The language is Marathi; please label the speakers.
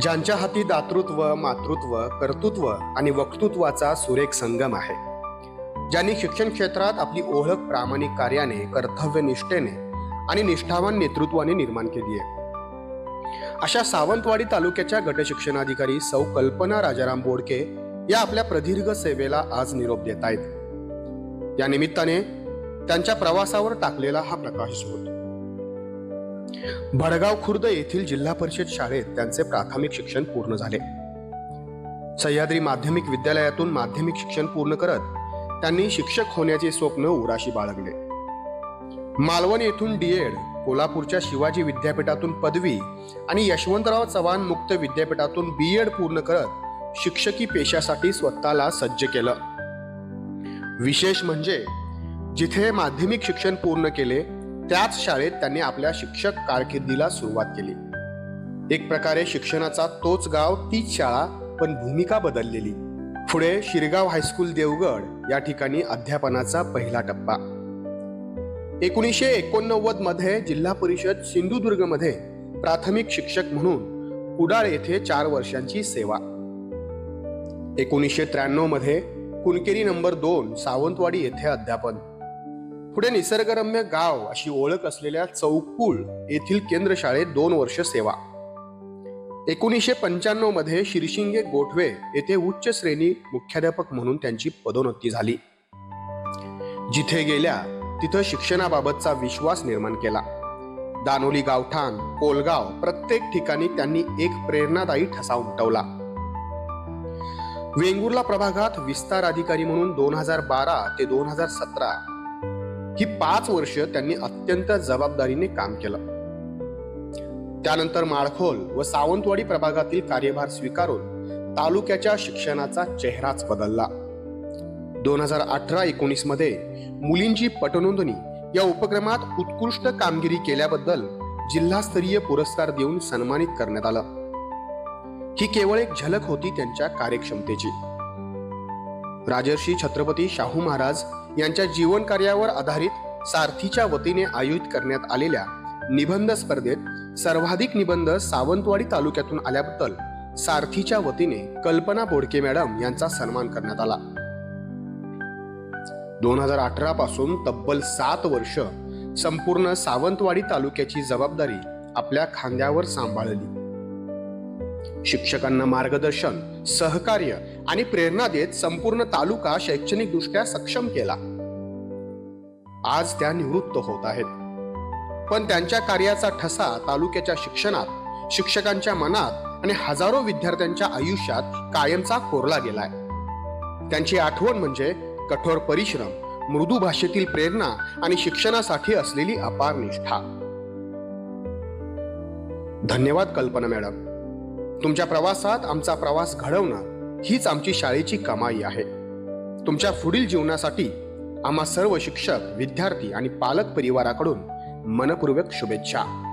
Speaker 1: ज्यांच्या हाती दातृत्व मातृत्व कर्तृत्व आणि वक्तृत्वाचा सुरेख संगम आहे. ज्यांनी शिक्षण क्षेत्रात आपली ओळख प्रामाणिक कार्याने कर्तव्यनिष्ठेने आणि निष्ठावान नेतृत्वाने निर्माण केली आहे. अशा सावंतवाडी तालुक्याच्या गट शिक्षणाधिकारी सौ कल्पना राजाराम बोडके या आपल्या प्रदीर्घ सेवेला आज निरोप देत आहेत. या निमित्ताने त्यांच्या प्रवासावर टाकलेला हा प्रकाश होतो भडगाव खुर्द येथील जिल्हा परिषद शाळेत त्यांचे प्राथमिक शिक्षण पूर्ण झाले. सह्याद्री माध्यमिक विद्यालयातून माध्यमिक शिक्षण पूर्ण करत त्यांनी शिक्षक होण्याचे स्वप्न उराशी बाळगले. मालवण येथून डीएड कोल्हापूरच्या शिवाजी विद्यापीठातून पदवी आणि यशवंतराव चव्हाण मुक्त विद्यापीठातून बी एड पूर्ण करत शिक्षकी पेशासाठी स्वतःला सज्ज केलं. विशेष म्हणजे जिथे माध्यमिक शिक्षण पूर्ण केले त्याच शाळेत त्यांनी आपल्या शिक्षक कारकिर्दीला सुरुवात केली. एक प्रकारे शिक्षणाचा तोच गाव तीच शाळा पण भूमिका बदललेली. पुढे शिरगाव हायस्कूल देवगड या ठिकाणी अध्यापनाचा पहिला टप्पा. एकोणीसशे एकोणनव्वदमध्ये जिल्हा परिषद सिंधुदुर्गमध्ये प्राथमिक शिक्षक म्हणून कुडाळ येथे चार वर्षांची सेवा. एकोणीसशे त्र्याण्णवमध्ये कुणकेरी नंबर दोन सावंतवाडी येथे अध्यापन. पुढे निसर्गरम्य गाव अशी ओळख असलेल्या चौकुळ येथील केंद्र शाळेत दोन वर्ष सेवा. एकोणीसशे पंच्याण्णवमध्ये शिरशिंगे गोठवे येथे उच्च श्रेणी मुख्याध्यापक म्हणून त्यांची पदोन्नती झाली. जिथे गेल्या तिथं शिक्षणाबाबतचा विश्वास निर्माण केला. दानोली गावठाण कोलगाव प्रत्येक ठिकाणी त्यांनी एक प्रेरणादायी ठसा उमटवला. वेंगुर्ला प्रभागात विस्तार अधिकारी म्हणून दोन हजार बारा ते दोन हजार सतरा ही पाच वर्ष त्यांनी अत्यंत जबाबदारीने काम केलं. त्यानंतर माळखोल व सावंतवाडी प्रभागातील कार्यभार स्वीकारून तालुक्याच्या शिक्षणाचा चेहराच बदलला. दोन हजार अठरा एकोणीसमध्ये मुलींची पटनोंदणी या उपक्रमात उत्कृष्ट कामगिरी केल्याबद्दल जिल्हास्तरीय पुरस्कार देऊन सन्मानित करण्यात आलं. ही केवळ एक झलक होती त्यांच्या कार्यक्षमतेची. राजर्षी छत्रपती शाहू महाराज यांच्या जीवन कार्यावर आधारित सारथीच्या वतीने आयोजित करण्यात आलेल्या निबंध स्पर्धेत सर्वाधिक निबंध सावंतवाडी तालुक्यातून आल्याबद्दल सारथीच्या वतीने कल्पना बोडके मॅडम यांचा सन्मान करण्यात आला. दोन हजार अठरा पासून तब्बल सात वर्ष संपूर्ण सावंतवाडी तालुक्याची जबाबदारी आपल्या खांद्यावर सांभाळली. शिक्षकांना मार्गदर्शन सहकार्य आणि प्रेरणा देत संपूर्ण तालुका शैक्षणिकदृष्ट्या सक्षम केला. आज त्या निवृत्त होत आहेत. पण त्यांच्या कार्याचा ठसा तालुक्याच्या शिक्षणात शिक्षकांच्या मनात आणि हजारो विद्यार्थ्यांच्या आयुष्यात कायमचा कोरला गेलाय. त्यांची आठवण म्हणजे कठोर परिश्रम मृदू भाषेतील प्रेरणा आणि शिक्षणासाठी असलेली अपार निष्ठा. धन्यवाद कल्पना मॅडम. तुमच्या प्रवासात आमचा प्रवास घडवणं हीच आमची शाळेची कमाई आहे. तुमच्या पुढील जीवनासाठी आम्हा सर्व शिक्षक विद्यार्थी आणि पालक परिवाराकडून मनपूर्वक शुभेच्छा.